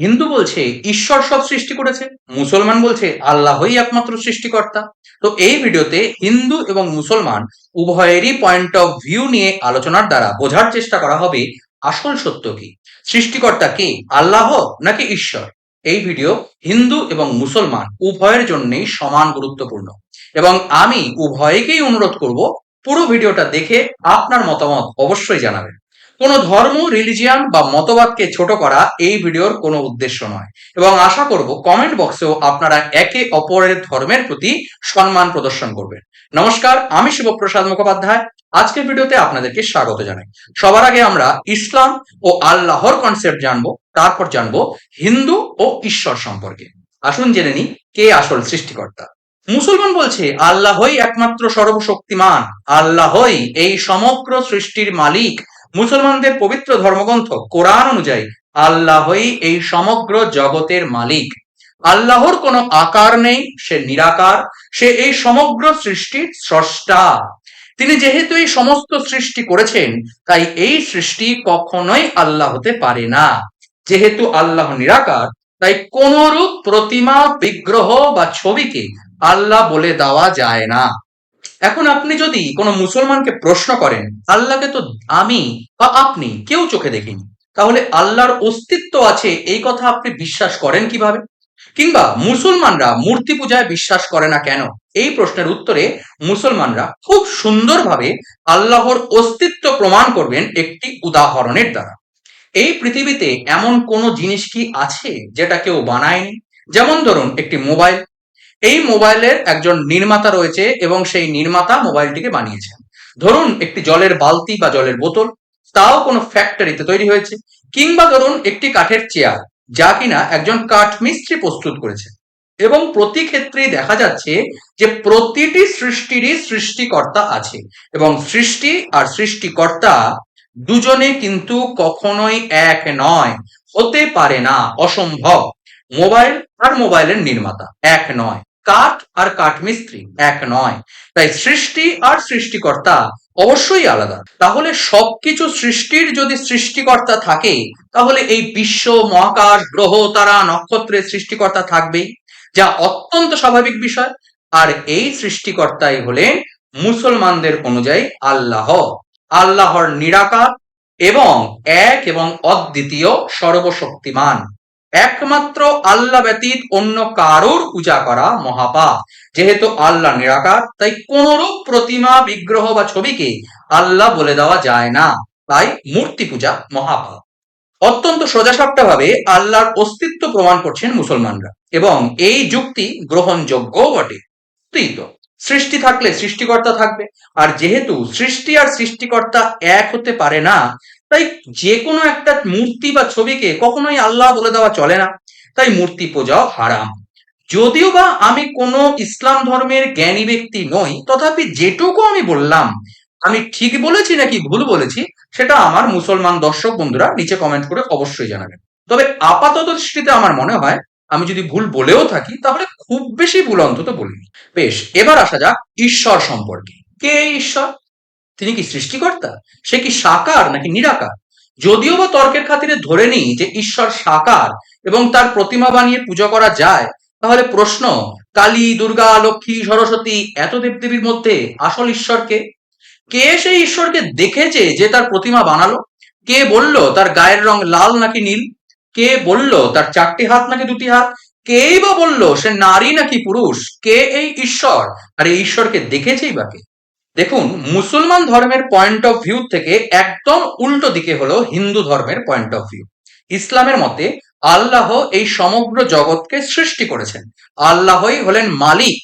হিন্দু বলছে, ঈশ্বর সব সৃষ্টি করেছে, মুসলমান বলছে, আল্লাহই একমাত্র সৃষ্টিকর্তা। তো এই ভিডিওতে হিন্দু এবং মুসলমান উভয়েরই পয়েন্ট অফ ভিউ নিয়ে আলোচনার দ্বারা বোঝার চেষ্টা করা হবে, আসল সত্য কি? সৃষ্টিকর্তা কে? আল্লাহ নাকি ঈশ্বর? এই ভিডিও হিন্দু এবং মুসলমান উভয়ের জন্যই সমান গুরুত্বপূর্ণ। এবং আমি উভয়কেই অনুরোধ করব, পুরো ভিডিওটা দেখে আপনার মতামত অবশ্যই জানাবেন। কোনো ধর্ম রিলিজিয়ান বা মতবাদকে ছোট করা এই ভিডিওর কোনো উদ্দেশ্য নয়। এবং আশা করব কমেন্ট বক্সেও আপনারা একে অপরের ধর্মের প্রতি সম্মান প্রদর্শন করবেন। নমস্কার, আমি শিবপ্রসাদ মুখোপাধ্যায়। আজকের ভিডিওতে আপনাদেরকে স্বাগত জানাই। সবার আগে আমরা ইসলাম ও আল্লাহর কনসেপ্ট জানব, তারপর জানব হিন্দু ও ঈশ্বর সম্পর্কে। আসুন জেনে নিই কে আসল সৃষ্টিকর্তা। মুসলমান বলছে, আল্লাহই একমাত্র সর্বশক্তিমান। আল্লাহই এই সমগ্র সৃষ্টির মালিক। মুসলমানদের পবিত্র ধর্মগ্রন্থ, কোরআন অনুযায়ী আল্লাহই এই সমগ্র জগতের মালিক। আল্লাহর কোনো আকার নেই, সে নিরাকার, সে এই সমগ্র সৃষ্টির স্রষ্টা। তিনি যেহেতু এই সমস্ত সৃষ্টি করেছেন, তাই এই সৃষ্টি কখনোই আল্লাহ হতে পারে না। যেহেতু আল্লাহ নিরাকার, তাই কোনরূপ প্রতিমা, বিগ্রহ বা ছবিকে আল্লাহ বলে দেওয়া যায় না। এখন আপনি যদি কোনো মুসলমানকে প্রশ্ন করেন, আল্লাহকে তো আমি বা আপনি কেউ চোখে দেখিনি, তাহলে আল্লাহর অস্তিত্ব আছে এই কথা আপনি বিশ্বাস করেন কীভাবে? কিংবা মুসলমানরা মূর্তি পূজায় বিশ্বাস করে না কেন? এই প্রশ্নের উত্তরে মুসলমানরা খুব সুন্দরভাবে আল্লাহর অস্তিত্ব প্রমাণ করবেন একটি উদাহরণের দ্বারা। এই পৃথিবীতে এমন কোনো জিনিস কি আছে যেটা কেউ বানায়নি? যেমন ধরুন একটি মোবাইল এই মোবাইলের একজন নির্মাতা রয়েছে এবং সেই নির্মাতা মোবাইলটিকে বানিয়েছেন। ধরুন একটি জলের বালতি বা জলের বোতল, তাও কোনো ফ্যাক্টরিতে তৈরি হয়েছে, কিংবা ধরুন একটি কাঠের চেয়ার, যা কিনা একজন কাঠ মিস্ত্রি প্রস্তুত করেছে এবং প্রতি ক্ষেত্রেই দেখা যাচ্ছে যে প্রতিটি সৃষ্টিরই সৃষ্টিকর্তা আছে, এবং সৃষ্টি আর সৃষ্টিকর্তা দুজনে কিন্তু কখনোই এক নয়, হতে পারে না, অসম্ভব। মোবাইল আর মোবাইলের নির্মাতা, এক নয়। কাঠ আর কাঠ মিস্ত্রি, এক নয়। তাই সৃষ্টি আর সৃষ্টিকর্তা অবশ্যই আলাদা। তাহলে সবকিছু সৃষ্টির যদি সৃষ্টিকর্তা থাকে, তাহলে এই বিশ্ব, মহাকাশ, গ্রহ, তারা, নক্ষত্রের সৃষ্টিকর্তা থাকবেই, যা অত্যন্ত স্বাভাবিক বিষয়। আর এই সৃষ্টিকর্তাই হলেন মুসলমানদের অনুযায়ী আল্লাহ। আল্লাহর নিরাকার এবং এক এবং অদ্বিতীয় সর্বশক্তিমান। একমাত্র আল্লাহ ব্যতীত অন্য কারোর পূজা করা মহাপাপ। যেহেতু আল্লাহ নিরাকার, তাই কোনরূপ প্রতিমা, বিগ্রহ বা ছবিকে আল্লাহ বলে দেওয়া যায় না। তাই মূর্তি পূজা মহাপাপ। অত্যন্ত সোজাসাপটা ভাবে আল্লাহর অস্তিত্ব প্রমাণ করছেন মুসলমানরা, এবং এই যুক্তি গ্রহণযোগ্য বটে। সৃষ্টি থাকলে সৃষ্টিকর্তা থাকবে, আর যেহেতু সৃষ্টি আর সৃষ্টিকর্তা এক হতে পারে না তাই যে কোনো একটা মূর্তি বা ছবিকে কখনোই আল্লাহ বলে দেওয়া চলে না। তাই মূর্তি পূজাও হারাম। যদিও বা আমি কোনো ইসলাম ধর্মের জ্ঞানী ব্যক্তি নই, তথাপি যেটুকু আমি বললাম, আমি ঠিক বলেছি নাকি ভুল বলেছি, সেটা আমার মুসলমান দর্শক বন্ধুরা নিচে কমেন্ট করে অবশ্যই জানাবেন। তবে আপাতত দৃষ্টিতে আমার মনে হয়, আমি যদি ভুল বলেও থাকি, তাহলে খুব বেশি ভুল অন্তত বলিনি। বেশ, এবার আসা যাক ঈশ্বর সম্পর্কে। কে ঈশ্বর? তিনি কি সৃষ্টিকর্তা? সে কি সাকার নাকি নিরাকার? যদিও বা তর্কের খাতিরে ধরে নিই যে ঈশ্বর সাকার এবং তার প্রতিমা বানিয়ে পুজো করা যায়, তাহলে প্রশ্ন, কালী, দুর্গা, লক্ষ্মী, সরস্বতী, এত দেবদেবীর মধ্যে আসল ঈশ্বরকে কে সেই ঈশ্বরকে দেখেছে যে তার প্রতিমা বানালো? কে বলল তার গায়ের রং লাল নাকি নীল? কে বলল তার চারটি হাত নাকি দুটি হাত? কেই বা বলল সে নারী নাকি পুরুষ? কে এই ঈশ্বর? আর এই ঈশ্বরকে দেখেছেই বা কে? দেখুন, মুসলমান ধর্মের পয়েন্ট অফ ভিউ থেকে একদম উল্টো দিকে হলো হিন্দু ধর্মের পয়েন্ট অফ ভিউ ইসলামের মতে আল্লাহ এই সমগ্র জগৎকে সৃষ্টি করেছেন। আল্লাহই হলেন মালিক।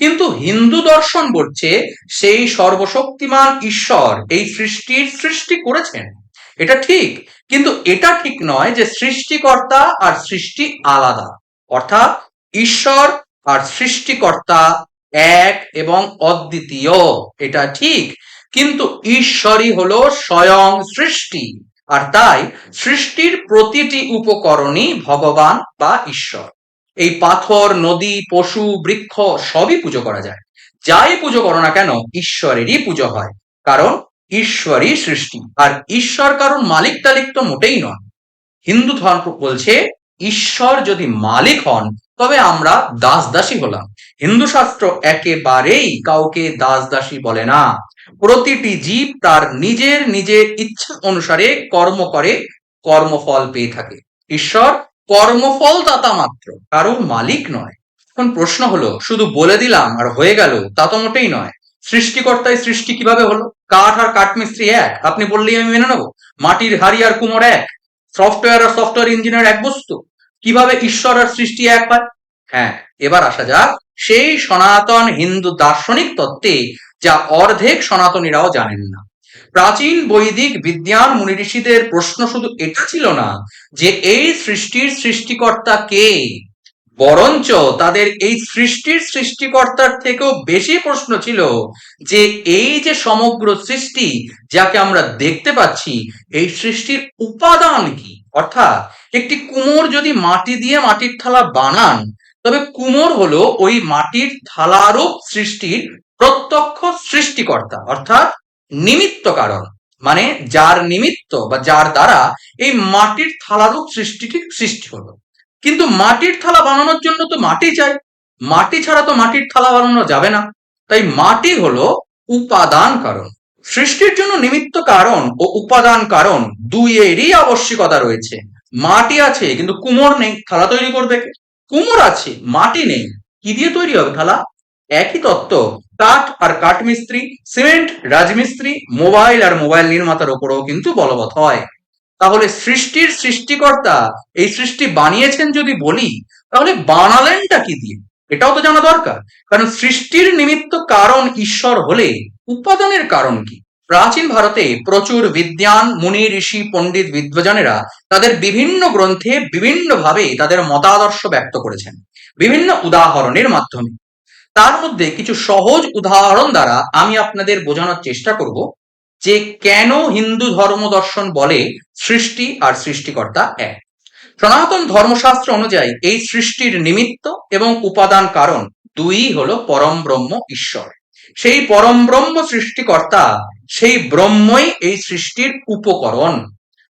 কিন্তু হিন্দু দর্শন বলছে সেই সর্বশক্তিমান ঈশ্বর, এই সৃষ্টির সৃষ্টি করেছেন। এটা ঠিক, কিন্তু এটা ঠিক নয় যে সৃষ্টিকর্তা আর সৃষ্টি আলাদা। অর্থাৎ ঈশ্বর আর সৃষ্টিকর্তা এক এবং অদ্বিতীয়। এটা ঠিক। কিন্তু ঈশ্বরই হলো স্বয়ং সৃষ্টি। আর তাই সৃষ্টির প্রতিটি উপকরণই ভগবান বা ঈশ্বর। এই পাথর, নদী, পশু, বৃক্ষ সবই পুজো করা যায়। যাই পুজো করো না কেন, ঈশ্বরেরই পুজো হয়। কারণ ঈশ্বরই সৃষ্টি। আর ঈশ্বর কারণ মালিক টালিক তো মোটেই নয়। হিন্দু ধর্ম বলছে, ঈশ্বর যদি মালিক হন তবে আমরা দাস দাসী হলাম। হিন্দু শাস্ত্র একেবারেই কাউকে দাস দাসী বলে না। প্রতিটি জীব তার নিজের নিজের ইচ্ছা অনুসারে কর্ম করে, কর্মফল পেয়ে থাকে। ঈশ্বর কর্মফল দাতা মাত্র, কারোর মালিক নয়। এখন প্রশ্ন হলো, শুধু বলে দিলাম আর হয়ে গেল, তা তো মোটেই নয়। সৃষ্টিকর্তায় সৃষ্টি কীভাবে হলো? কাঠ আর কাঠমিস্ত্রি এক, আপনি বললেই আমি মেনে নেব। মাটির হাড়ি আর কুমোর এক, সফটওয়্যার আর সফটওয়্যার ইঞ্জিনিয়ার এক বস্তু। কীভাবে ঈশ্বর আর সৃষ্টি এক হয় হ্যাঁ এবার আসা যাক সেই সনাতন হিন্দু দার্শনিক তত্ত্বে যা অর্ধেক সনাতনীরাও জানেন না। প্রাচীন বৈদিক বিদ্যান মুনি ঋষিদের প্রশ্ন শুধু এটা ছিল না যে এই সৃষ্টির সৃষ্টিকর্তা কে? বরঞ্চ তাদের এই সৃষ্টির সৃষ্টিকর্তার থেকেও বেশি প্রশ্ন ছিল যে এই যে সমগ্র সৃষ্টি যাকে আমরা দেখতে পাচ্ছি, এই সৃষ্টির উপাদান কি? অর্থাৎ একটি কুমোর যদি মাটি দিয়ে মাটির থালা বানান, তবে কুমোর হলো ওই মাটির থালারূপ সৃষ্টির প্রত্যক্ষ সৃষ্টিকর্তা, অর্থাৎ নিমিত্ত কারণ। মানে যার নিমিত্ত বা যার দ্বারা এই মাটির থালারূপ সৃষ্টিটি সৃষ্টি হলো। কিন্তু মাটির থালা বানানোর জন্য তো মাটি চাই। মাটি ছাড়া তো মাটির থালা বানানো যাবে না। তাই মাটি হলো উপাদান কারণ। সৃষ্টির জন্য নিমিত্ত কারণ ও উপাদান কারণ দুইয়েরই আবশ্যিকতা রয়েছে। মাটি আছে, কিন্তু কুমোর নেই। থালা তৈরি করবে কুমোর আছে, মাটি নেই। কি দিয়ে তৈরি হবে থালা? একই তত্ত্ব। কাঠ আর কাঠ মিস্ত্রি সিমেন্ট, রাজমিস্ত্রি, মোবাইল আর মোবাইল নির্মাতার উপরেও কিন্তু বলবৎ হয়। তাহলে সৃষ্টির সৃষ্টিকর্তা এই সৃষ্টি বানিয়েছেন যদি বলি, তাহলে বানালেনটা কি দিয়ে? এটাও তো জানা দরকার। কারণ সৃষ্টির নিমিত্ত কারণ ঈশ্বর হলে উপাদানের কারণ কি? প্রাচীন ভারতে প্রচুর বিদ্যান, মুনি, ঋষি, পণ্ডিত, বিদ্বজনেরা তাদের বিভিন্ন গ্রন্থে বিভিন্নভাবে তাদের মতাদর্শ ব্যক্ত করেছেন। বিভিন্ন উদাহরণের মাধ্যমে। তার মধ্যে কিছু সহজ উদাহরণ দ্বারা আমি আপনাদের বোঝানোর চেষ্টা করব যে কেন হিন্দু ধর্ম দর্শন বলে সৃষ্টি আর সৃষ্টিকর্তা এক। সনাতন ধর্মশাস্ত্র অনুযায়ী এই সৃষ্টির নিমিত্ত এবং উপাদান কারণ দুই হলো পরম ব্রহ্ম ঈশ্বর। সেই পরম ব্রহ্ম সৃষ্টিকর্তা, সেই ব্রহ্মই এই সৃষ্টির উপকরণ।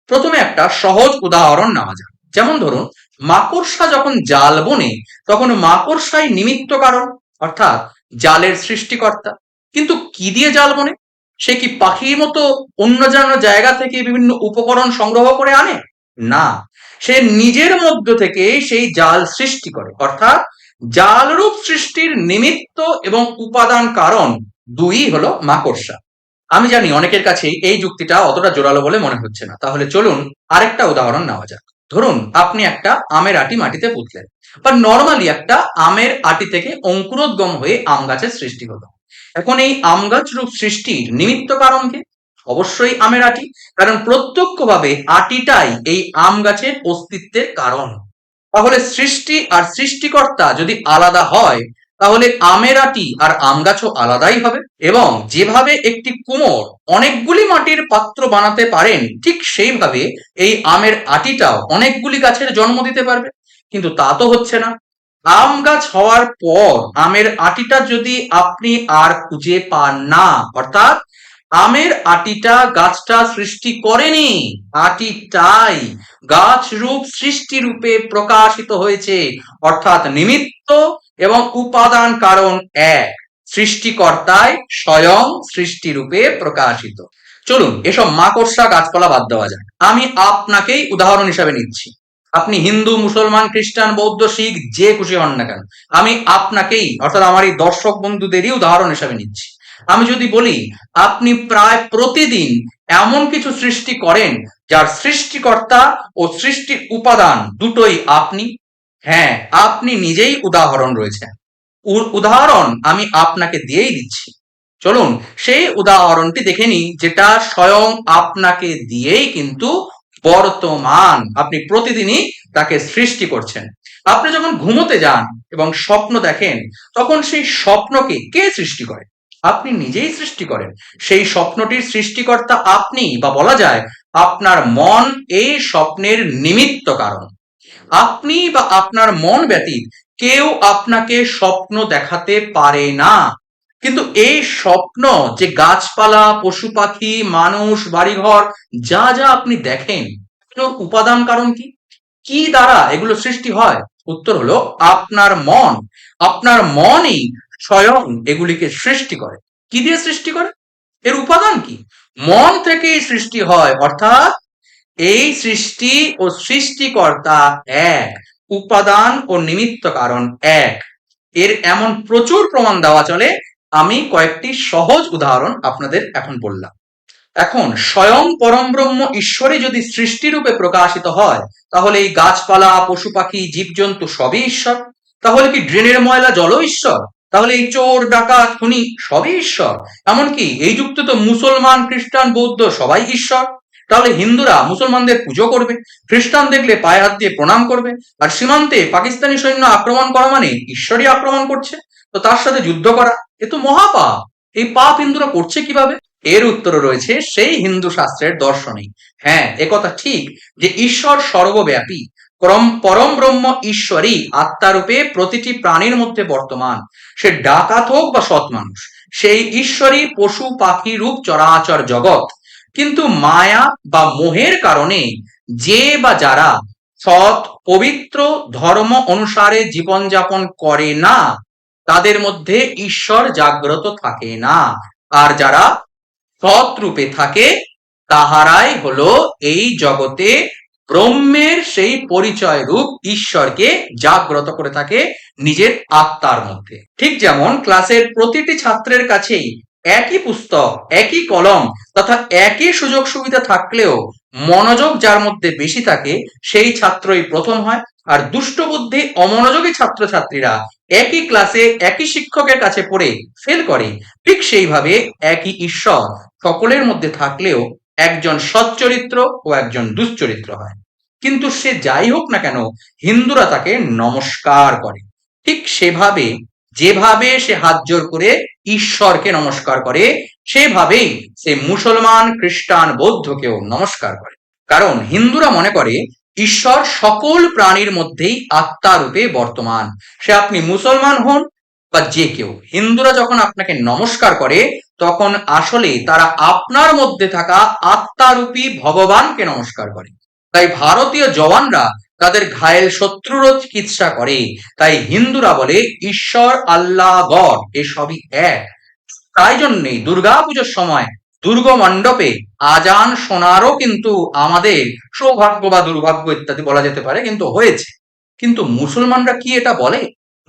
প্রথমে একটা সহজ উদাহরণ নেওয়া যাক। যেমন ধরুন, মাকড়সা যখন জাল বনে, তখন মাকড়সাই নিমিত্ত কারণ, অর্থাৎ জালের সৃষ্টিকর্তা। কিন্তু কি দিয়ে জাল বনে? সে কি পাখির মতো অন্য যেন জায়গা থেকে বিভিন্ন উপকরণ সংগ্রহ করে আনে? না। সে নিজের মধ্য থেকে সেই জাল সৃষ্টি করে, অর্থাৎ জালরূপ সৃষ্টির নিমিত্ত এবং উপাদান কারণ দুই হলো মাকড়সা। আমি জানি অনেকের কাছে এই যুক্তিটা অতটা জোরালো বলে মনে হচ্ছে না। তাহলে চলুন আরেকটা উদাহরণ নেওয়া যাক। ধরুন, আপনি একটা আমের আটি মাটিতে পুঁতলেন বা নর্মালি একটা আমের আটি থেকে অঙ্কুরোদ্গম হয়ে আম গাছের সৃষ্টি হলো। এখন এই আম গাছ রূপ সৃষ্টির নিমিত্ত কারণ কি? অবশ্যই আমের আটি, কারণ প্রত্যক্ষভাবে আটিটাই এই আম গাছের অস্তিত্বের কারণ। তাহলে সৃষ্টি আর সৃষ্টিকর্তা যদি আলাদা হয়, তাহলে আমের আটি আর আম গাছও আলাদাই হবে এবং যেভাবে একটি কুমোর অনেকগুলি মাটির পাত্র বানাতে পারেন, ঠিক সেইভাবে এই আমের আটিটাও অনেকগুলি গাছের জন্ম দিতে পারবে। কিন্তু তা তো হচ্ছে না। আম গাছ হওয়ার পর আমের আটিটা যদি আপনি আর খুঁজে পান না, অর্থাৎ আমের আটিটা গাছটা সৃষ্টি করেনি। আটিটাই গাছ রূপ সৃষ্টি রূপে প্রকাশিত হয়েছে। অর্থাৎ নিমিত্ত এবং উপাদান কারণ এক। সৃষ্টিকর্তায় স্বয়ং সৃষ্টি রূপে প্রকাশিত। চলুন, এসব মাকড়সা গাছপালা বাদ দেওয়া যাক। আমি আপনাকেই উদাহরণ হিসাবে নিচ্ছি। আপনি হিন্দু, মুসলমান, খ্রিস্টান, বৌদ্ধ, শিখ, যে খুশি হন না কেন, আমি আপনাকেই, অর্থাৎ আমার এই দর্শক বন্ধুদেরই উদাহরণ হিসাবে নিচ্ছি। আমি যদি বলি, আপনি প্রায় প্রতিদিন এমন কিছু সৃষ্টি করেন, যার সৃষ্টিকর্তা ও সৃষ্টির উপাদান দুটোই আপনি। হ্যাঁ আপনি নিজেই উদাহরণ রয়েছেন। উদাহরণ আমি আপনাকে দিয়েই দিচ্ছি। চলুন, সেই উদাহরণটি দেখে নিই, যেটা স্বয়ং আপনাকে দিয়েই কিন্তু বর্তমান। আপনি প্রতিদিনই তাকে সৃষ্টি করছেন। আপনি যখন ঘুমোতে যান এবং স্বপ্ন দেখেন, তখন সেই স্বপ্নকে কে সৃষ্টি করে? আপনি নিজেই সৃষ্টি করেন। সেই স্বপ্নটির সৃষ্টিকর্তা আপনি বা বলা যায় আপনার মন এই স্বপ্নের নিমিত্ত কারণ। আপনি বা আপনার মন ব্যতীত কেউ আপনাকে স্বপ্ন দেখাতে পারে না। কিন্তু এই স্বপ্ন যে গাছপালা, পশু পাখি, মানুষ, বাড়িঘর, যা যা আপনি দেখেন উপাদান কারণ কি? কি দ্বারা এগুলো সৃষ্টি হয়? উত্তর হলো আপনার মন। আপনার মনই স্বয়ং এগুলিকে সৃষ্টি করে। কি দিয়ে সৃষ্টি করে? এর উপাদান কি? মন থেকেই সৃষ্টি হয়, অর্থাৎ এই সৃষ্টি ও সৃষ্টিকর্তা এক, উপাদান ও নিমিত্ত কারণ এক। এর এমন প্রচুর প্রমাণ দেওয়া চলে, আমি কয়েকটি সহজ উদাহরণ আপনাদের এখন বললাম। এখন, স্বয়ং পরমব্রহ্ম ঈশ্বরই যদি সৃষ্টিরূপে প্রকাশিত হয়, তাহলে এই গাছপালা, পশু পাখি, জীবজন্তু সবই ঈশ্বর। তাহলে কি ড্রেনের ময়লা জল ঈশ্বর? তাহলে এই চোর, ডাকাত, খুনি সবই ঈশ্বর। এমনকি এই যুক্ত তো মুসলমান, খ্রিস্টান, বৌদ্ধ সবাই ঈশ্বর। তাহলে হিন্দুরা মুসলমানদের পুজো করবে, খ্রিস্টান দেখলে পায়ে হাত দিয়ে প্রণাম করবে, আর সীমান্তে পাকিস্তানি সৈন্য আক্রমণ করা মানে ঈশ্বরই আক্রমণ করছে। তো তার সাথে যুদ্ধ করা, এ তো মহাপাপ। এই পাপ হিন্দুরা করছে কীভাবে? এর উত্তর রয়েছে সেই হিন্দু শাস্ত্রের দর্শনে হ্যাঁ একথা ঠিক যে ঈশ্বর সর্বব্যাপী। পরম ব্রহ্ম ঈশ্বরই আত্মারূপে প্রতিটি প্রাণীর মধ্যে বর্তমান। সে ডাকাত হোক বা সৎ মানুষ, সেই ঈশ্বরই পশু, পাখি, রূপ, চরাচর জগৎ। কিন্তু মায়া বা মোহের কারণে যে বা যারা সৎ, পবিত্র, ধর্ম অনুসারে জীবনযাপন করে না, তাদের মধ্যে ঈশ্বর জাগ্রত থাকে না। আর যারা সৎ রূপে থাকে, তাহারাই হলো এই জগতে ব্রহ্মের সেই পরিচয় রূপ ঈশ্বরকে জাগ্রত করে থাকে নিজের আত্মার মধ্যে। ঠিক যেমন ক্লাসের প্রতিটি ছাত্রের কাছেই একই পুস্তক, একই কলম তথা একই সুযোগ সুবিধা থাকলেও মনোযোগ যার মধ্যে বেশি থাকে, সেই ছাত্রই প্রথম হয়। আর দুষ্ট বুদ্ধি, অমনোযোগী ছাত্রছাত্রীরা একই ক্লাসে একই শিক্ষকের কাছে পড়ে ফেল করে। ঠিক সেইভাবে একই ঈশ্বর সকলের মধ্যে থাকলেও একজন সচ্চরিত্র ও একজন দুশ্চরিত্র হয়। কিন্তু সে যাই হোক না কেন, হিন্দুরা তাকে নমস্কার করে। ঠিক সেভাবে, যেভাবে সে হাত জোর করে ঈশ্বরকে নমস্কার করে, সেভাবেই সে মুসলমান, খ্রিস্টান, বৌদ্ধকেও নমস্কার করে। কারণ হিন্দুরা মনে করে, ঈশ্বর সকল প্রাণীর মধ্যেই আত্মা রূপে বর্তমান। সে আপনি মুসলমান হন বা যে কেউ। হিন্দুরা যখন আপনাকে নমস্কার করে, তখন আসলে তারা আপনার মধ্যে থাকা আত্মারূপী ভগবানকে নমস্কার করে। তাই ভারতীয় জওয়ানরা তাদের ঘায়েল শত্রুরও চিকিৎসা করে। তাই হিন্দুরা বলে, ঈশ্বর, আল্লাহ, গড এসবই এক। তাই জন্যেই দুর্গা পুজোর সময় দুর্গ মণ্ডপে আজান শোনারও কিন্তু আমাদের সৌভাগ্য বা দুর্ভাগ্য ইত্যাদি বলা যেতে পারে, কিন্তু হয়েছে। কিন্তু মুসলমানরা কি এটা বলে?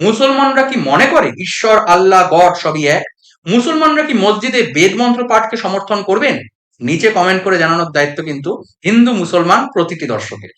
মুসলমানরা কি মনে করে, ঈশ্বর, আল্লাহ, গড সবই এক? মুসলমানরা কি মসজিদে বেদ মন্ত্র পাঠকে সমর্থন করবেন? নিচে কমেন্ট করে জানানোর দায়িত্ব কিন্তু হিন্দু, মুসলমান প্রতিটি দর্শকের।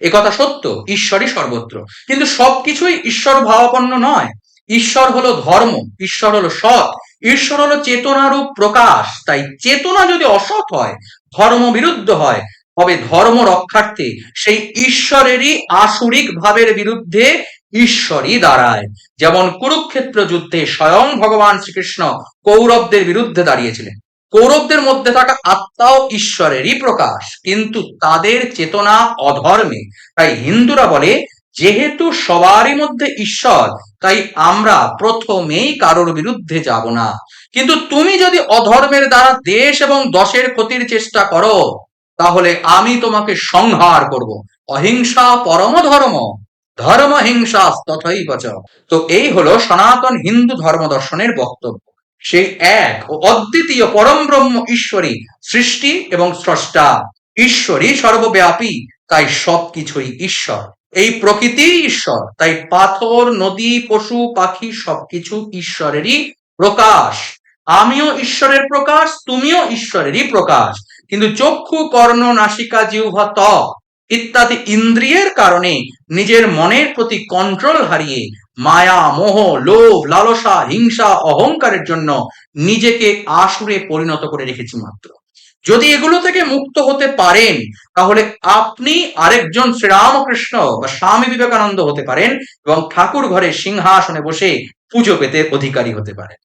একথা সত্য, ঈশ্বরই সর্বত্র। কিন্তু সবকিছুই ঈশ্বর ভাবাপন্ন নয়। ঈশ্বর হলো ধর্ম, ঈশ্বর হলো সৎ, ঈশ্বর হলো চেতনারূপ প্রকাশ। তাই চেতনা যদি অসৎ হয়, ধর্ম বিরুদ্ধ হয়, তবে ধর্ম রক্ষার্থে সেই ঈশ্বরেরই আসুরিক ভাবের বিরুদ্ধে ঈশ্বরই দাঁড়ায়। যেমন কুরুক্ষেত্র যুদ্ধে স্বয়ং ভগবান শ্রীকৃষ্ণ কৌরবদের বিরুদ্ধে দাঁড়িয়েছিলেন। কৌরবদের মধ্যে থাকা আত্মাও ঈশ্বরেরই প্রকাশ, কিন্তু তাদের চেতনা অধর্মে। তাই হিন্দুরা বলে, যেহেতু সবারই মধ্যে ঈশ্বর, তাই আমরা প্রথমেই কারোর বিরুদ্ধে যাব না। কিন্তু তুমি যদি অধর্মের দ্বারা দেশ এবং দশের ক্ষতির চেষ্টা করো, তাহলে আমি তোমাকে সংহার করব। অহিংসা পরম ধর্ম ধর্ম হিংসা তথই বচ তো এই হলো সনাতন হিন্দু ধর্ম দর্শনের বক্তব্য। সেই এক ও অদ্বিতীয় পরম ব্রহ্ম ঈশ্বরী সৃষ্টি এবং স্রষ্টা। ঈশ্বরই সর্বব্যাপী, তাই সবকিছুই ঈশ্বর। এই প্রকৃতি ঈশ্বর, তাই পাথর, নদী, পশু, পাখি সবকিছু ঈশ্বরেরই প্রকাশ। আমিও ঈশ্বরের প্রকাশ, তুমিও ঈশ্বরেরই প্রকাশ। কিন্তু চক্ষু, কর্ণ, নাসিকা, জিহ্বা, ত্বক ইত্যাদি ইন্দ্রিয়ের কারণে নিজের মনের প্রতি কন্ট্রোল হারিয়ে মায়া, মোহ, লোভ, লালসা, হিংসা, অহংকারের জন্য নিজেকে আসুরে পরিণত করে রেখেছি মাত্র। যদি এগুলো থেকে মুক্ত হতে পারেন, তাহলে আপনি আরেকজন শ্রীরামকৃষ্ণ বা স্বামী বিবেকানন্দ হতে পারেন এবং ঠাকুর ঘরে সিংহাসনে বসে পুজো পেতে অধিকারী হতে পারেন।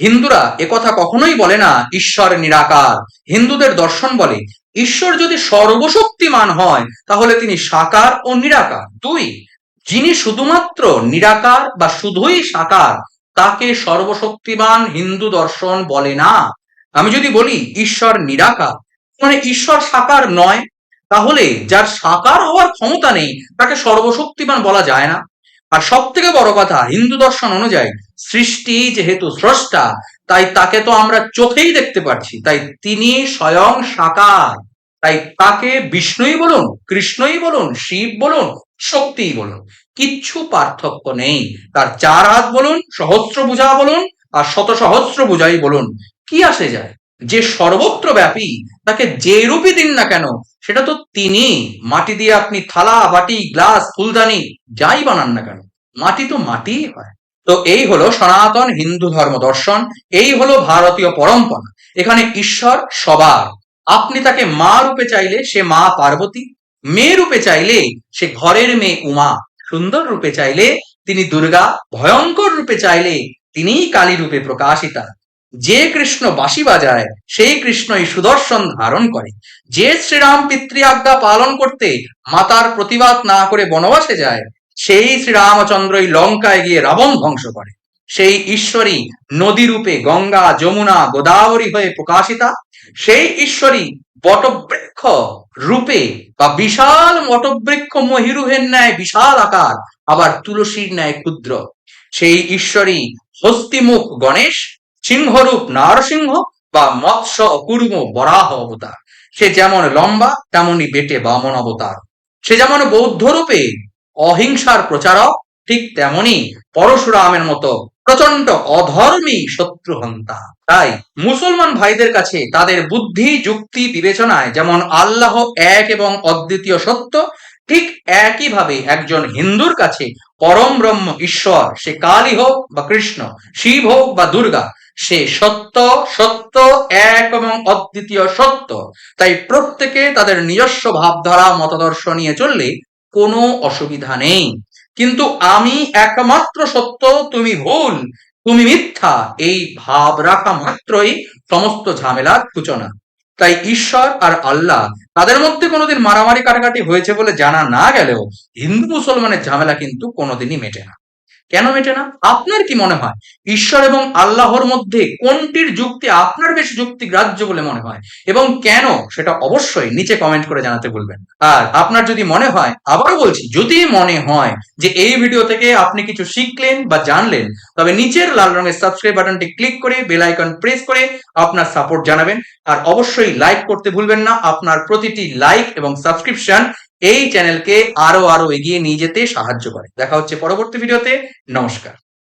হিন্দুরা একথা কখনোই বলে না, ঈশ্বর নিরাকার। হিন্দুদের দর্শন বলে ঈশ্বর যদি সর্বশক্তিমান হয়, তাহলে তিনি সাকার ও নিরাকার। দুই, যিনি শুধুমাত্র নিরাকার বা শুধুই সাকার, তাকে সর্বশক্তিমান হিন্দু দর্শন বলে না। আমি যদি বলি ঈশ্বর নিরাকার মানে ঈশ্বর সাকার নয়, তাহলে যার সাকার হওয়ার ক্ষমতা নেই, তাকে সর্বশক্তিমান বলা যায় না। আর সব থেকে বড় কথা, হিন্দু দর্শন অনুযায়ী সৃষ্টি যেহেতু স্রষ্টা, তাই তাকে তো আমরা চোখেই দেখতে পাচ্ছি তাই তিনি স্বয়ং সাকার। তাই তাকে বিষ্ণুই বলুন, কৃষ্ণই বলুন, শিব বলুন, শক্তিই বলুন, কিচ্ছু পার্থক্য নেই। তার চার হাত বলুন, সহস্র পূজা বলুন, আর শত সহস্র পূজাই বলুন। কি আসে যায়? যে সর্বত্র ব্যাপী তাকে যে রূপই দিন না কেন, সেটা তো তিনি। মাটি দিয়ে আপনি থালা, বাটি, গ্লাস, ফুলদানি, যাই বানান না কেন, মাটি তো মাটিই হয়। তো এই হলো সনাতন হিন্দু ধর্ম দর্শন, এই হলো ভারতীয় পরম্পরা। এখানে ঈশ্বর সবার। আপনি তাকে মা রূপে চাইলে সে মা পার্বতী, মেয়ে রূপে চাইলে সে ঘরের মেয়ে উমা, সুন্দর রূপে চাইলে তিনি দুর্গা, ভয়ঙ্কর রূপে চাইলে তিনিই কালী রূপে প্রকাশিতা। যে কৃষ্ণ বাঁশি বাজায়, সেই কৃষ্ণই সুদর্শন ধারণ করে। যে শ্রীরাম পিতৃ আজ্ঞা পালন করতে মাতার প্রতিবাদ না করে বনবাসে যায়, সেই শ্রীরামচন্দ্রই লঙ্কায় গিয়ে রাবণ ধ্বংস করে। সেই ঈশ্বরী নদী রূপে গঙ্গা, যমুনা, গোদাবরী হয়ে প্রকাশিতা। সেই ঈশ্বরী বটবৃক্ষ রূপে বা বিশাল বটবৃক্ষ মহিরুহের ন্যায় বিশাল আকার, আবার তুলসীর ন্যায় ক্ষুদ্র। সেই ঈশ্বরী হস্তিমুখ গণেশ, সিংহরূপ নারসিংহ বা মৎস্য কুর্ম বরাহ অবতার। সে যেমন লম্বা, তেমনি বেটে বামন অবতার। সে যেমন বৌদ্ধ রূপে অহিংসার প্রচারক, ঠিক তেমনি পরশুরামের মতো প্রচণ্ড অধর্মী শত্রুহন্তা তাই মুসলমান ভাইদের কাছে তাদের বুদ্ধি, যুক্তি, বিবেচনায় যেমন আল্লাহ এক এবং অদ্বিতীয় সত্য, ঠিক একইভাবে একজন হিন্দুর কাছে পরম ব্রহ্ম ঈশ্বর, সে কালী হোক বা কৃষ্ণ, শিব হোক বা দুর্গা, সে সত্য সত্য, এক এবং অদ্বিতীয় সত্য। তাই প্রত্যেকে তাদের নিজস্ব ভাবধারা, মতাদর্শ নিয়ে চললে কোনো অসুবিধা নেই। কিন্তু আমি একমাত্র সত্য, তুমি ভুল, তুমি মিথ্যা, এই ভাব রাখা মাত্রই সমস্ত ঝামেলার সূচনা। তাই ঈশ্বর আর আল্লাহ তাদের মধ্যে কোনোদিন মারামারি কাটাকাটি হয়েছে বলে জানা না গেলেও হিন্দু মুসলমানের ঝামেলা কিন্তু কোনোদিনই মেটে না। কেন মেটে না? আপনার কি মনে হয়? ঈশ্বর এবং আল্লাহর মধ্যে কোনটির যুক্তি আপনার বেশি যুক্তি গ্রাহ্য বলে মনে হয়? এবং কেন? সেটা অবশ্যই নিচে কমেন্ট করে জানাতে ভুলবেন না। আর আপনার যদি মনে হয়, আবারও বলছি, যদি মনে হয় যে এই ভিডিও থেকে আপনি কিছু শিখলেন বা জানলেন, তবে নিচের লাল রঙের সাবস্ক্রাইব বাটনটি ক্লিক করে বেল আইকন প্রেস করে আপনার সাপোর্ট জানাবেন। আর অবশ্যই লাইক করতে ভুলবেন না। আপনার প্রতিটি লাইক এবং সাবস্ক্রিপশন এই চ্যানেলকে আরও আরও এগিয়ে নিয়ে যেতে সাহায্য করে। দেখা হচ্ছে পরবর্তী ভিডিওতে নমস্কার।